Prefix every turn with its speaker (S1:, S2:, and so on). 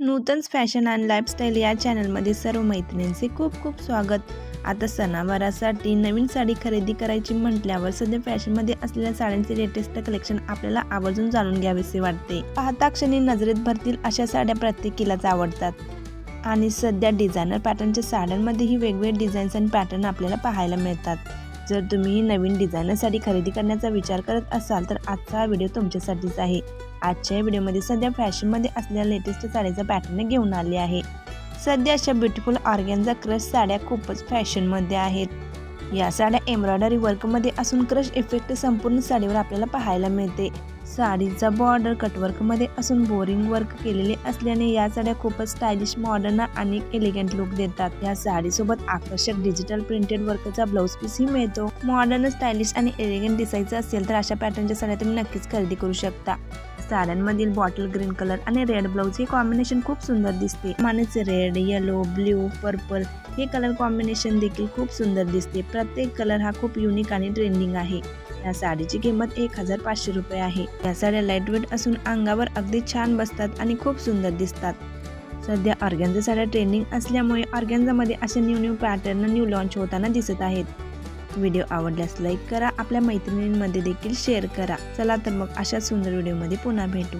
S1: Nutan fashion and lifestyle या चॅनलमध्ये सर्व मैत्रिणींचे खूप खूप स्वागत. आता सणावारासाठी नवीन साडी खरेदी करायची म्हटल्यावर सध्या फॅशनमध्ये असलेल्या साड्यांचे लेटेस्ट कलेक्शन आपल्याला आवर्जून जाणून घ्यावेसे वाटते. पाहता क्षणी नजरेत भरतील अशा साड्या प्रत्येकीलाच आवडतात. आणि सध्या डिझायनर पॅटर्नच्या साड्यांमध्येही वेगवेगळे डिझाईन्स आणि पॅटर्न आपल्याला पाहायला मिळतात. जर तुम्ही नवीन डिझायनरसाठी खरेदी करण्याचा विचार करत असाल तर आजचा हा व्हिडिओ तुमच्यासाठीच आहे. आजच्या व्हिडिओमध्ये सध्या फॅशनमध्ये असलेल्या लेटेस्ट साडीचा पॅटर्न घेऊन आले आहे. सध्या अशा ब्युटिफुल ऑर्गॅनचा क्रश साड्या खूपच फॅशनमध्ये आहेत. या साड्या एम्ब्रॉयडरी वर्कमध्ये असून क्रश इफेक्ट संपूर्ण साडीवर आपल्याला पाहायला मिळते. साडीचा बॉर्डर कटवर्कमध्ये असून बोरिंग वर्क केलेले असल्याने या साड्या खूपच स्टायलिश मॉडर्न आणि एलिगंट लुक देतात. या साडीसोबत आकर्षक डिजिटल प्रिंटेड वर्कचा ब्लाऊज पीसही मिळतो. मॉडर्न स्टायलिश आणि एलिगंट दिसायचं असेल तर अशा पॅटर्नच्या साड्या तुम्ही नक्कीच खरेदी करू शकता. साड्यांमधील बॉटल ग्रीन कलर आणि रेड ब्लाऊज हे कॉम्बिनेशन खूप सुंदर दिसते. मानेच रेड येलो ब्ल्यू पर्पल हे कलर कॉम्बिनेशन देखील खूप सुंदर दिसते. प्रत्येक कलर हा खूप युनिक आणि ट्रेंडिंग आहे. या साडीची किंमत एक हजार पाचशे रुपये आहे. या साड्या लाईटवेट असून अंगावर अगदी छान बसतात आणि खूप सुंदर दिसतात. सध्या ऑर्गॅन्झा साड्या ट्रेंडिंग असल्यामुळे ऑर्गॅन्झामध्ये असे new new pattern new launch होताना दिसत आहेत. व्हिडिओ आवडल्यास लाईक करा आपल्या मैत्रिणींमध्ये देखील शेअर करा. चला तर मग अशा सुंदर व्हिडिओमध्ये पुन्हा भेटू.